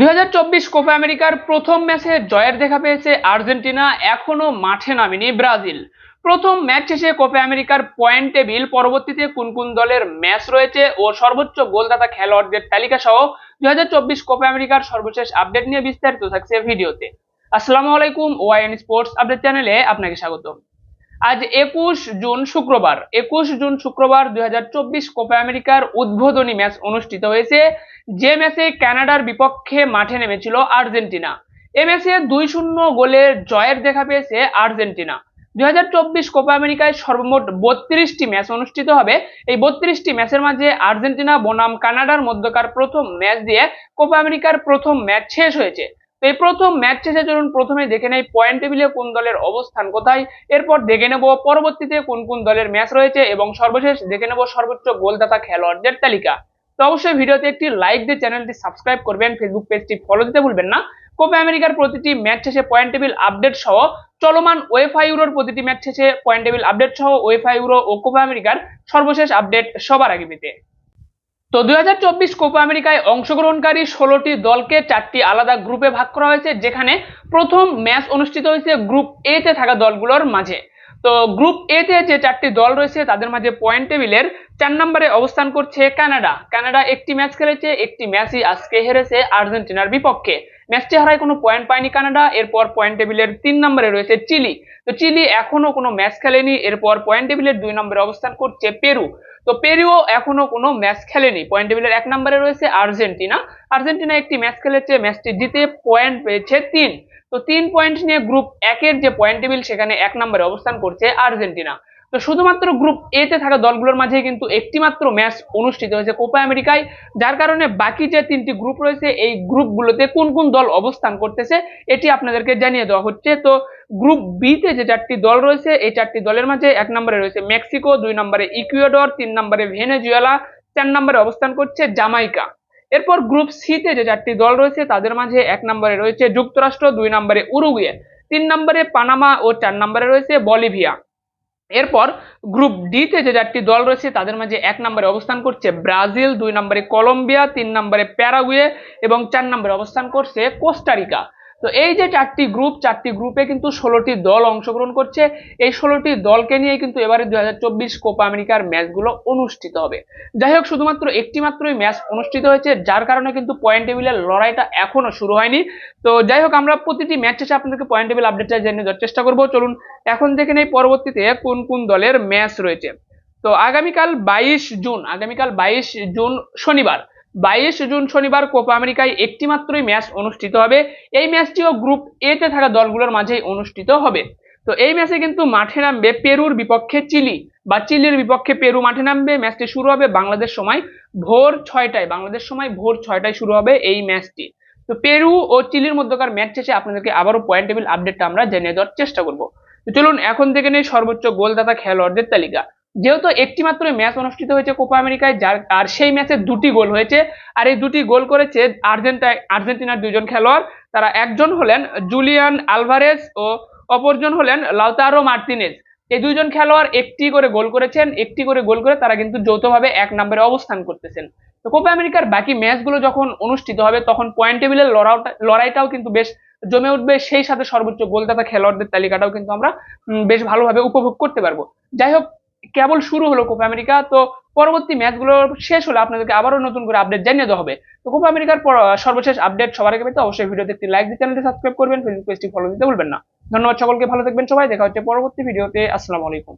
দুই কোপা আমেরিকার প্রথম ম্যাচে জয়ের দেখা পেয়েছে আর্জেন্টিনা, এখনও মাঠে নামেনি ব্রাজিল। প্রথম ম্যাচ শেষে কোপা আমেরিকার পয়েন্ট টেবিল, পরবর্তীতে কোন কোন দলের ম্যাচ রয়েছে ও সর্বোচ্চ গোলদাতা খেলোয়াড়দের তালিকা সহ দুই কোপা আমেরিকার সর্বশেষ আপডেট নিয়ে বিস্তারিত থাকছে ভিডিওতে। আসসালামু আলাইকুম, ওয়াইএন স্পোর্টস আপডেট চ্যানেলে আপনাকে স্বাগত আজ একুশ জুন শুক্রবার। একুশ জুন শুক্রবার দুই হাজার চব্বিশ কোপা আমেরিকার উদ্বোধনী ম্যাচ অনুষ্ঠিত হয়েছে। যে ম্যাচে কানাডার বিপক্ষে মাঠে নেমেছিল আর্জেন্টিনা। এ ম্যাচে দুই শূন্য গোলের জয়ের দেখা পেয়েছে আর্জেন্টিনা। দুই হাজার চব্বিশ কোপা আমেরিকায় সর্বমোট বত্রিশটি ম্যাচ অনুষ্ঠিত হবে। এই বত্রিশটি ম্যাচের মাঝে আর্জেন্টিনা, বনাম, কানাডার মধ্যকার প্রথম ম্যাচ দিয়ে কোপা আমেরিকার প্রথম ম্যাচ শেষ হয়েছে। এই প্রথম ম্যাচ শেষে চলুন প্রথমে দেখে নেই পয়েন্ট টেবিলে কোন দলের অবস্থান কোথায়, এরপর দেখে নেব পরবর্তীতে কোন কোন দলের ম্যাচ রয়েছে এবং সর্বশেষ দেখে নেব সর্বোচ্চ গোলদাতা খেলোয়াড়দের তালিকা। তো অবশ্যই ভিডিওতে একটি লাইক দিয়ে চ্যানেলটি সাবস্ক্রাইব করবেন ফেসবুক পেজটি ফলো দিতে ভুলবেন না। কোপা আমেরিকার প্রতিটি ম্যাচ শেষে পয়েন্ট টেবিল আপডেট সহ চলমান ওয়েফা ইউরোর প্রতিটি ম্যাচ শেষে পয়েন্ট টেবিল আপডেট সহ ওয়েফা ইউরো ও কোপা আমেরিকার সর্বশেষ আপডেট সবার আগে পেতে। তো দুই হাজার চব্বিশ কোপা আমেরিকায় অংশগ্রহণকারী ষোলোটি দলকে চারটি আলাদা গ্রুপে ভাগ করা হয়েছে, যেখানে প্রথম ম্যাচ অনুষ্ঠিত হয়েছে গ্রুপ এ তে থাকা দলগুলোর মাঝে। তো গ্রুপ এ তে যে চারটি দল রয়েছে, তাদের মাঝে পয়েন্ট টেবিলের চার নম্বরে অবস্থান করছে কানাডা। কানাডা একটি ম্যাচ খেলেছে, একটি ম্যাচই আজকে হেরেছে আর্জেন্টিনার বিপক্ষে। ম্যাচটি হারায় কোনো পয়েন্ট পায়নি কানাডা, এরপর পয়েন্ট টেবিলের তিন নম্বরে রয়েছে চিলি। তো চিলি এখনও কোনো ম্যাচ খেলেনি, এরপর পয়েন্ট টেবিলের দুই নম্বরে অবস্থান করছে পেরু। তো পেরুও এখনও কোনো ম্যাচ খেলেনি। পয়েন্ট টেবিলের এক নম্বরে রয়েছে আর্জেন্টিনা। আর্জেন্টিনা একটি ম্যাচ খেলেছে ম্যাচটি জিতে পয়েন্ট পেয়েছে তিন। তো তিন পয়েন্ট নিয়ে গ্রুপ একের যে পয়েন্ট টেবিল সেখানে এক নম্বরে অবস্থান করছে আর্জেন্টিনা। তো শুধুমাত্র গ্রুপ এ তে থাকা দলগুলোর মাঝে কিন্তু একটি মাত্র ম্যাচ অনুষ্ঠিত হয়েছে কোপা আমেরিকায় যার কারণে বাকি যে তিনটি গ্রুপ রয়েছে, এই গ্রুপগুলোতে কোন কোন দল অবস্থান করতেছে, এটি আপনাদেরকে জানিয়ে দেওয়া হচ্ছে। তো গ্রুপ বি তে যে চারটি দল রয়েছে, এই চারটি দলের মাঝে এক নম্বরে রয়েছে মেক্সিকো দুই নম্বরে ইকুয়েডর তিন নম্বরে ভেনেজুয়েলা চার নম্বরে অবস্থান করছে জামাইকা এরপর গ্রুপ সি তে যে চারটি দল রয়েছে, তাদের মাঝে এক নম্বরে রয়েছে যুক্তরাষ্ট্র, দুই নম্বরে উরুগুয়ে, তিন নম্বরে পানামা ও চার নম্বরে রয়েছে বলিভিয়া এরপর গ্রুপ ডিতে যে চারটি দল রয়েছে, তাদের মাঝে এক নম্বরে অবস্থান করছে ব্রাজিল, দুই নম্বরে কলম্বিয়া, তিন নম্বরে প্যারাগুয়ে এবং চার নম্বরে অবস্থান করছে কোস্টারিকা। তো এই যে চারটি গ্রুপ চারটি গ্রুপে কিন্তু ষোলোটি দল অংশগ্রহণ করছে। এই ষোলোটি দলকে নিয়ে কিন্তু এবারে দুই কোপা আমেরিকার ম্যাচগুলো অনুষ্ঠিত হবে। যাই হোক, শুধুমাত্র একটি মাত্রই ম্যাচ অনুষ্ঠিত হয়েছে, যার কারণে কিন্তু পয়েন্ট টেবিলের লড়াইটা এখনও শুরু হয়নি। তো যাই হোক, আমরা প্রতিটি ম্যাচ শেষে আপনাদেরকে পয়েন্ট টেবিল আপডেটটা জেনে দেওয়ার চেষ্টা করব। চলুন, এখন দেখে নেই পরবর্তীতে কোন কোন দলের ম্যাচ রয়েছে। তো আগামীকাল বাইশ জুন, আগামীকাল বাইশ জুন শনিবার বাইশ জুন শনিবার কোপা আমেরিকায় একটি মাত্রই ম্যাচ অনুষ্ঠিত হবে। এই ম্যাচটিও গ্রুপ এ তে থাকা দলগুলোর মাঝেই অনুষ্ঠিত হবে। তো এই ম্যাচে কিন্তু মাঠে নামবে পেরুর বিপক্ষে চিলি বা চিলির বিপক্ষে পেরু মাঠে নামবে। ম্যাচটি শুরু হবে বাংলাদেশ সময় ভোর ছয়টায়। বাংলাদেশ সময় ভোর ছয়টায় শুরু হবে এই ম্যাচটি। তো পেরু ও চিলির মধ্যকার ম্যাচ শেষে আপনাদেরকে আবারও পয়েন্ট টেবিল আপডেটটা আমরা জেনে দেওয়ার চেষ্টা করব। তো চলুন, এখন থেকে নেই সর্বোচ্চ গোলদাতা খেলোয়াড়দের তালিকা। যেহেতু একটি মাত্র ম্যাচ অনুষ্ঠিত হয়েছে কোপা আমেরিকায় যার, আর সেই ম্যাচে দুটি গোল হয়েছে। আর এই দুটি গোল করেছে আর্জেন্টাই, আর্জেন্টিনার দুজন খেলোয়াড়। তারা একজন হলেন জুলিয়ান আলভারেজ ও অপরজন হলেন লাউতারো মার্তিনেজ। এই দুইজন খেলোয়াড় একটি করে গোল করেছেন, একটি করে গোল করে তারা কিন্তু যৌথভাবে এক নম্বরে অবস্থান করতেছেন। তো কোপা আমেরিকার বাকি ম্যাচগুলো যখন অনুষ্ঠিত হবে, তখন পয়েন্ট টেবিলের লড়াইটাও কিন্তু বেশ জমে উঠবে। সেই সাথে সর্বোচ্চ গোলদাতা খেলোয়াড়দের তালিকাটাও কিন্তু আমরা বেশ ভালোভাবে উপভোগ করতে পারব। যাই হোক কেবল শুরু হলো কোপা আমেরিকা, তো পরবর্তী ম্যাচগুলো শেষ হলে আপনাদেরকে আবারও নতুন করে আপডেট জানিয়ে দেওয়া হবে। তো কোপা আমেরিকার সর্বশেষ আপডেট সবার আগে পেতে অবশ্যই ভিডিওতে একটি লাইক দিয়ে চ্যানেলটি সাবস্ক্রাইব করবেন ফেসবুক পেজটি ফলো দিতে ভুলবেন না। ধন্যবাদ সকলকে, ভালো থাকবেন সবাই, দেখা হচ্ছে পরবর্তী ভিডিওতে আসসালামু আলাইকুম।